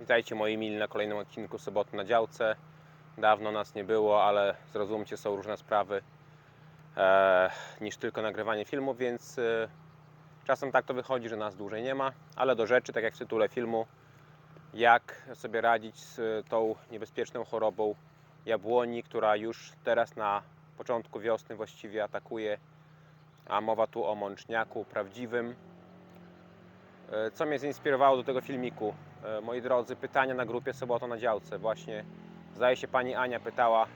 Witajcie moi mili na kolejnym odcinku Soboty na działce. Dawno nas nie było, ale zrozumcie, są różne sprawy e, niż tylko nagrywanie filmów, więc e, czasem tak to wychodzi, że nas dłużej nie ma. Ale do rzeczy, tak jak w tytule filmu, jak sobie radzić z tą niebezpieczną chorobą jabłoni, która już teraz na początku wiosny właściwie atakuje, a mowa tu o mączniaku prawdziwym. E, Co mnie zainspirowało do tego filmiku? E, Moi drodzy, pytania na grupie Sobota na działce. Właśnie zdaje się pani Ania pytała,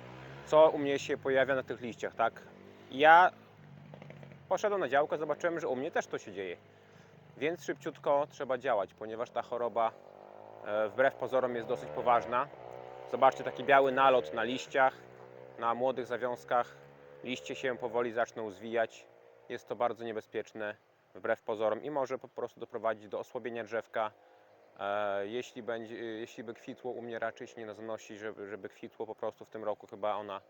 co u mnie się pojawia na tych liściach, tak? Ja poszedłem na działkę, zobaczyłem, że u mnie też to się dzieje. Więc szybciutko trzeba działać, ponieważ ta choroba e, wbrew pozorom jest dosyć poważna. Zobaczcie taki biały nalot na liściach, na młodych zawiązkach. Liście się powoli zaczną zwijać. Jest to bardzo niebezpieczne wbrew pozorom i może po prostu doprowadzić do osłabienia drzewka. E, Jeśli, będzie, jeśli by kwitło, u mnie raczej się nie zanosi, żeby, żeby kwitło po prostu w tym roku, chyba ona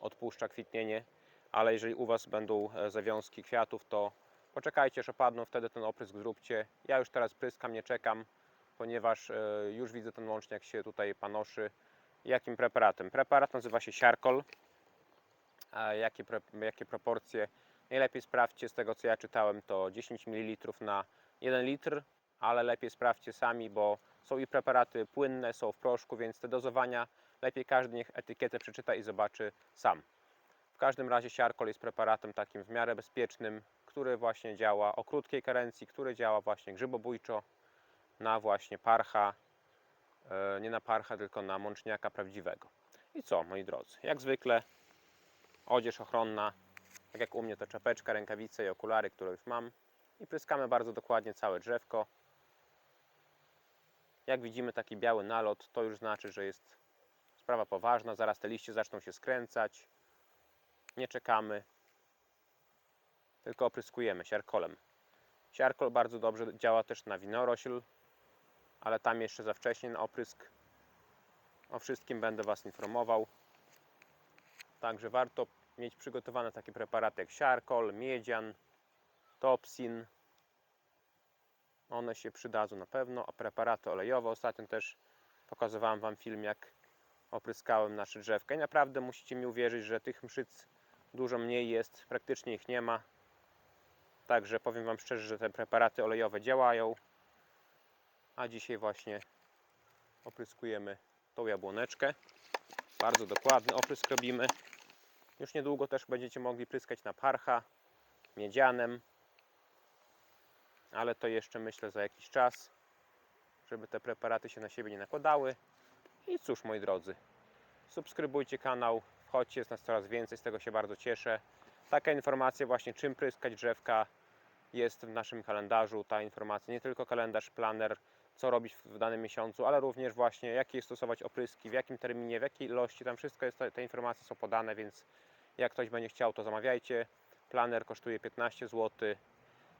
odpuszcza kwitnienie, ale jeżeli u Was będą e, zawiązki kwiatów, to poczekajcie, aż opadną, wtedy ten oprysk zróbcie. Ja już teraz pryskam, nie czekam, ponieważ e, już widzę ten łącznik, się tutaj panoszy. Jakim preparatem? Preparat nazywa się Siarkol. Jakie, jakie proporcje? Najlepiej sprawdźcie z tego, co ja czytałem, to 10 ml na 1 litr, ale lepiej sprawdźcie sami, bo są i preparaty płynne, są w proszku, więc te dozowania lepiej każdy niech etykietę przeczyta i zobaczy sam. W każdym razie siarkol jest preparatem takim w miarę bezpiecznym, który właśnie działa o krótkiej karencji, który działa właśnie grzybobójczo na właśnie parcha, e, nie na parcha, tylko na mączniaka prawdziwego. I co, moi drodzy, jak zwykle odzież ochronna, tak jak u mnie to czapeczka, rękawice i okulary, które już mam i pryskamy bardzo dokładnie całe drzewko. Jak widzimy taki biały nalot, to już znaczy, że jest sprawa poważna, zaraz te liście zaczną się skręcać. Nie czekamy, tylko opryskujemy siarkolem. Siarkol bardzo dobrze działa też na winorośl, ale tam jeszcze za wcześnie na oprysk. O wszystkim będę Was informował. Także warto mieć przygotowane takie preparaty jak siarkol, miedzian, topsin. One się przydadzą na pewno, a preparaty olejowe. Ostatnio też pokazywałem Wam film, jak opryskałem nasze drzewka i naprawdę musicie mi uwierzyć, że tych mszyc dużo mniej jest, praktycznie ich nie ma. Także powiem Wam szczerze, że te preparaty olejowe działają. A dzisiaj właśnie opryskujemy tą jabłoneczkę. Bardzo dokładny oprysk robimy. Już niedługo też będziecie mogli pryskać na parcha, miedzianem, ale to jeszcze myślę za jakiś czas, żeby te preparaty się na siebie nie nakładały. I cóż, moi drodzy, subskrybujcie kanał, wchodźcie, jest nas coraz więcej, z tego się bardzo cieszę. Taka informacja właśnie, czym pryskać drzewka jest w naszym kalendarzu. Ta informacja, nie tylko kalendarz, planer, co robić w danym miesiącu, ale również właśnie jakie stosować opryski, w jakim terminie, w jakiej ilości, tam wszystko jest, te, informacje są podane, więc jak ktoś będzie chciał, to zamawiajcie. Planer kosztuje 15 zł.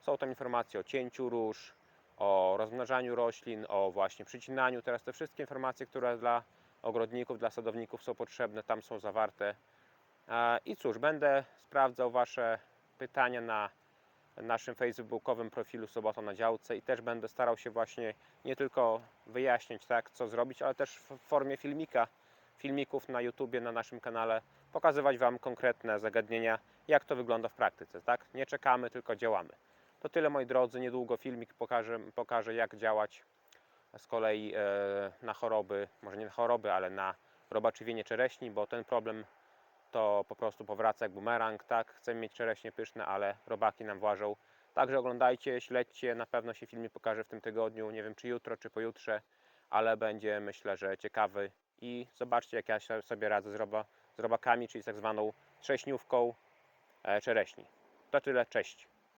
Są tam informacje o cięciu róż, o rozmnażaniu roślin, o właśnie przycinaniu. Teraz te wszystkie informacje, które dla ogrodników, dla sadowników są potrzebne, tam są zawarte. I cóż, będę sprawdzał Wasze pytania na naszym facebookowym profilu Sobota na działce i też będę starał się właśnie nie tylko wyjaśnić tak, co zrobić, ale też w formie filmika, filmików na YouTubie, na naszym kanale pokazywać Wam konkretne zagadnienia, jak to wygląda w praktyce, tak? Nie czekamy, tylko działamy. To tyle moi drodzy, niedługo filmik pokaże, pokaże jak działać z kolei e, na choroby, może nie na choroby, ale na robaczywienie czereśni, bo ten problem to po prostu powraca jak bumerang, tak? Chcemy mieć czereśnie pyszne, ale robaki nam włażą. Także oglądajcie, śledźcie, na pewno się filmik pokaże w tym tygodniu, nie wiem czy jutro, czy pojutrze, ale będzie myślę, że ciekawy i zobaczcie jak ja sobie radzę z, roba, z robakami, czyli z tak zwaną trześniówką e, czereśni. To tyle, cześć.